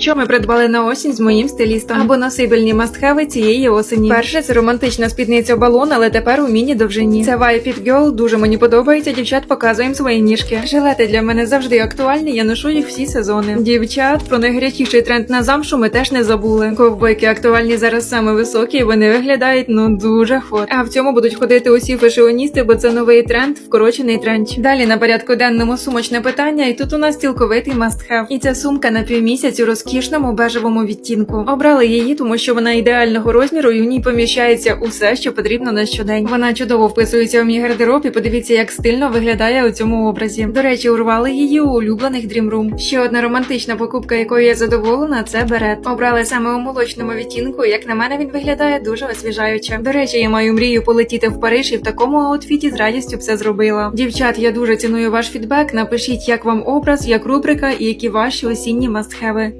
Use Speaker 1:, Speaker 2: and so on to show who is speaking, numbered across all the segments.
Speaker 1: Що ми придбали на осінь з моїм стилістом або носибельні мастхеви цієї осені. Перше це романтична спідниця балон, але тепер у міні довжині. Це Vibe Fit Girl, дуже мені подобається. Дівчат показуємо свої ніжки. Жилети для мене завжди актуальні. Я ношу їх всі сезони. Дівчат про найгарячіший тренд на замшу ми теж не забули. Ковбойки актуальні зараз саме високі, і вони виглядають ну дуже хот. А в цьому будуть ходити усі фешіоністи, бо це новий тренд, вкорочений тренч. Далі на порядку денному сумочне питання, і тут у нас цілковитий must-have. І ця сумка на півмісяць у розкішному бежевому відтінку. Обрали її, тому що вона ідеального розміру і в ній поміщається усе, що потрібно на щодень. Вона чудово вписується в мій гардероб і подивіться, як стильно виглядає у цьому образі. До речі, урвали її у улюблених Dream Room. Ще одна романтична покупка, якою я задоволена, це берет. Обрали саме у молочному відтінку. Як на мене, він виглядає дуже освіжаюче. До речі, я маю мрію полетіти в Париж і в такому аутфіті з радістю все зробила. Дівчат, я дуже ціную ваш фідбек. Напишіть, як вам образ, як рубрика і які ваші осінні мастхеви.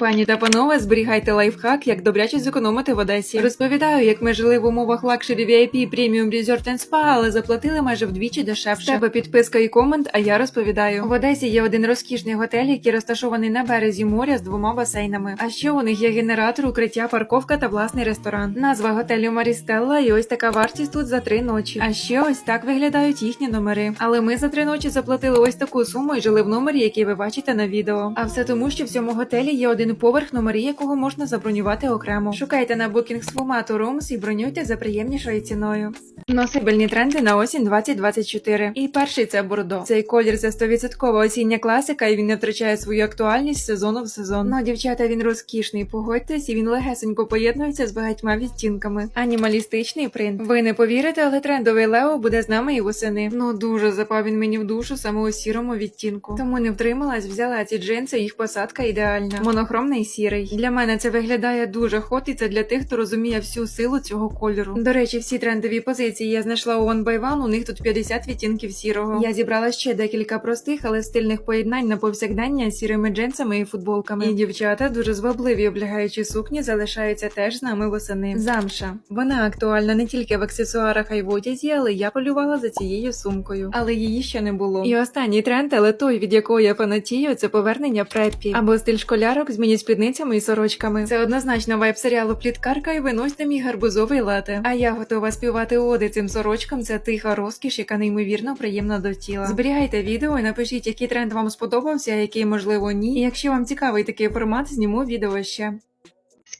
Speaker 1: Пані та панове, зберігайте лайфхак, як добряче зекономити в Одесі. Розповідаю, як ми жили в умовах лакшері VIP Premium Resort and Spa, але заплатили майже вдвічі дешевше. Тебе підписка і комент, а я розповідаю. В Одесі є один розкішний готель, який розташований на березі моря з двома басейнами. А ще у них є генератор, укриття, парковка та власний ресторан. Назва готелю Марістелла, і ось така вартість тут за три ночі. А ще ось так виглядають їхні номери. Але ми за три ночі заплатили ось таку суму і жили в номері, який ви бачите на відео. А все тому, що в цьому готелі є один поверх, номери якого можна забронювати окремо. Шукайте на Booking Sfumato Rooms і бронюйте за приємнішою ціною. Носибельні тренди на осінь 2024. І перший це бордо. Цей колір це 100% осіння класика, і він не втрачає свою актуальність з сезону в сезон. Ну, дівчата, він розкішний. Погодьтесь, і він легесенько поєднується з багатьма відтінками. Анімалістичний принт. Ви не повірите, але трендовий Лео буде з нами і восени. Ну дуже запав він мені в душу саме у сірому відтінку. Тому не втрималась, взяла ці джинси, їх посадка ідеальна. Монохромний сірий. Для мене це виглядає дуже хот, і це для тих, хто розуміє всю силу цього кольору. До речі, всі трендові позиції я знайшла у One by One, У них тут 50 відтінків сірого. Я зібрала ще декілька простих, але стильних поєднань на повсякдення з сірими джинсами і футболками. І дівчата дуже звабливі облягаючі сукні залишаються теж з нами восени. Замша. Вона актуальна не тільки в аксесуарах, а й в одязі, але я полювала за цією сумкою. Але її ще не було. І останній тренд, але той, від якого я фанатію, це повернення преппі. Або стиль школярок з міні-спідницями і сорочками. Це однозначно вайб серіалу Пліткарка і виносьте мій гарбузовий лате. А я готова співати оди цим сорочкам. Це тиха розкіш, яка неймовірно приємна до тіла. Зберігайте відео і напишіть, який тренд вам сподобався, а який можливо ні. І якщо вам цікавий такий формат, зніму відео ще.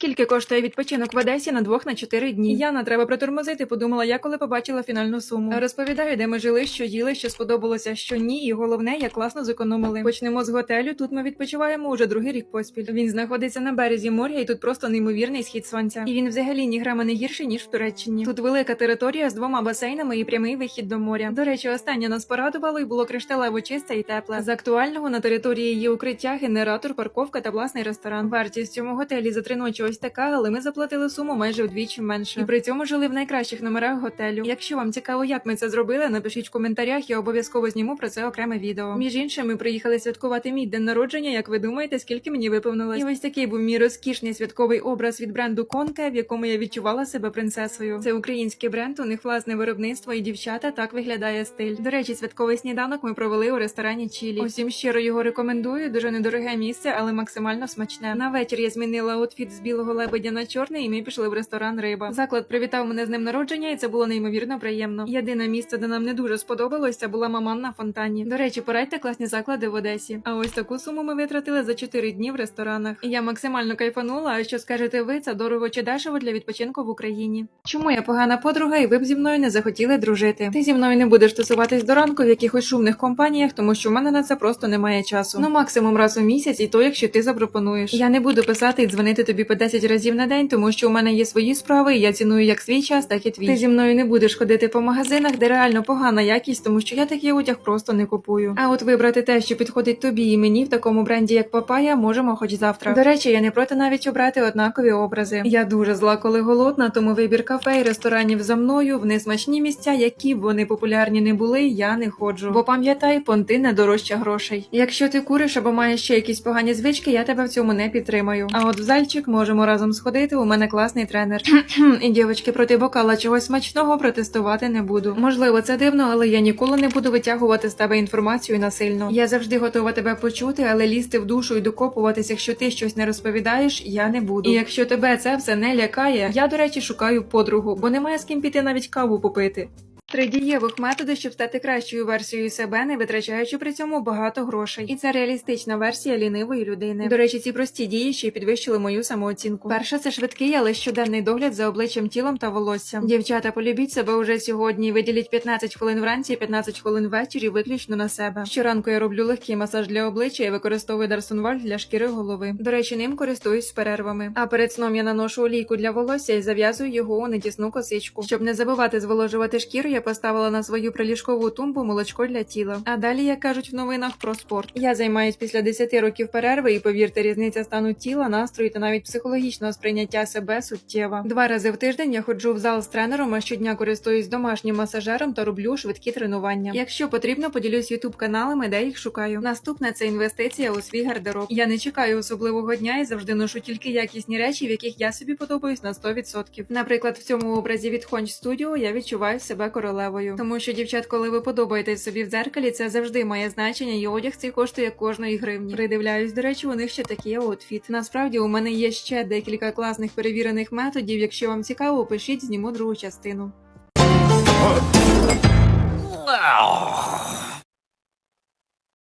Speaker 1: Скільки коштує відпочинок в Одесі на двох на чотири дні? Яна, треба притормозити. Подумала я, коли побачила фінальну суму. Розповідаю, де ми жили, що їли, що сподобалося, що ні, і головне, як класно зекономили. Почнемо з готелю. Тут ми відпочиваємо уже другий рік поспіль. Він знаходиться на березі моря, і тут просто неймовірний схід сонця. І він взагалі ні грама не гірший ніж в Туреччині. Тут велика територія з двома басейнами і прямий вихід до моря. До речі, останнє нас порадувало і було кришталево чисте і тепле. З актуального на території є укриття, генератор, парковка та власний ресторан. Вартість цьому готелі за три ночі ось така, але ми заплатили суму майже вдвічі менше. І при цьому жили в найкращих номерах готелю. Якщо вам цікаво, як ми це зробили, напишіть в коментарях, я обов'язково зніму про це окреме відео. Між іншим, ми приїхали святкувати мій день народження. Як ви думаєте, скільки мені виповнилось? І ось такий був мій розкішний святковий образ від бренду Конке, в якому я відчувала себе принцесою. Це український бренд, у них власне виробництво і дівчата. Так виглядає стиль. До речі, святковий сніданок ми провели у ресторані Чілі. Усім щиро його рекомендую. Дуже недороге місце, але максимально смачне. На вечір я змінила аутфіт з білого лебедя на чорний, і ми пішли в ресторан Риба. Заклад привітав мене з ним народження, і це було неймовірно приємно. Єдине місце, де нам не дуже сподобалось, це була маман на фонтані. До речі, порадьте класні заклади в Одесі. А ось таку суму ми витратили за 4 дні в ресторанах. Я максимально кайфанула. А що скажете ви, це дорого чи дешево для відпочинку в Україні? Чому я погана подруга, і ви б зі мною не захотіли дружити? Ти зі мною не будеш тусуватись до ранку в якихось шумних компаніях, тому що в мене на це просто немає часу. Ну максимум раз у місяць, і то, якщо ти запропонуєш. Я не буду писати і дзвонити тобі по 10 разів на день, тому що у мене є свої справи, і я ціную як свій час, так і твій. Ти зі мною не будеш ходити по магазинах, де реально погана якість, тому що я такий одяг просто не купую. А от вибрати те, що підходить тобі і мені в такому бренді, як Папая, можемо хоч завтра. До речі, я не проти навіть обрати однакові образи. Я дуже зла, коли голодна, тому вибір кафе і ресторанів за мною в несмачні місця, які б вони популярні не були, я не ходжу. Бо пам'ятай, понти не дорожча грошей. Якщо ти куриш або маєш ще якісь погані звички, я тебе в цьому не підтримаю. А от в зальчик можемо можемо разом сходити. У мене класний тренер. І дівчатки проти бокала чогось смачного протестувати не буду. Можливо, це дивно, але я ніколи не буду витягувати з тебе інформацію насильно. Я завжди готова тебе почути, але лізти в душу і докопуватись, якщо ти щось не розповідаєш, я не буду. І якщо тебе це все не лякає, я до речі шукаю подругу, бо немає з ким піти навіть каву попити. Три дієвих методи, щоб стати кращою версією себе, не витрачаючи при цьому багато грошей. І це реалістична версія лінивої людини. До речі, ці прості дії ще підвищили мою самооцінку. Перша це швидкий, але щоденний догляд за обличчям, тілом та волоссям. Дівчата, полюбіть себе уже сьогодні. Виділіть 15 хвилин вранці, 15 хвилин ввечері, виключно на себе. Щоранку я роблю легкий масаж для обличчя і використовую Дарсонваль для шкіри голови. До речі, ним користуюсь з перервами. А перед сном я наношу олійку для волосся і зав'язую його у нетісну косичку. Щоб не забувати зволожувати шкіру, я поставила на свою приліжкову тумбу молочко для тіла. А далі, як кажуть в новинах, про спорт. Я займаюсь після 10 років перерви, і повірте, різниця стану тіла, настрою та навіть психологічного сприйняття себе суттєва. Два рази в тиждень я ходжу в зал з тренером, а щодня користуюсь домашнім масажером та роблю швидкі тренування. Якщо потрібно, поділюсь ютуб каналами, де їх шукаю. Наступне це інвестиція у свій гардероб. Я не чекаю особливого дня і завжди ношу тільки якісні речі, в яких я собі подобаюсь на 100%. Наприклад, в цьому образі від Honch Studio я відчуваю себе королевою. Тому що, дівчат, коли ви подобаєтесь собі в дзеркалі, це завжди має значення, і одяг цей коштує кожної гривні. Придивляюсь, до речі, у них ще такий аутфіт. Насправді у мене є ще декілька класних перевірених методів. Якщо вам цікаво, пишіть, зніму другу частину.
Speaker 2: Oh.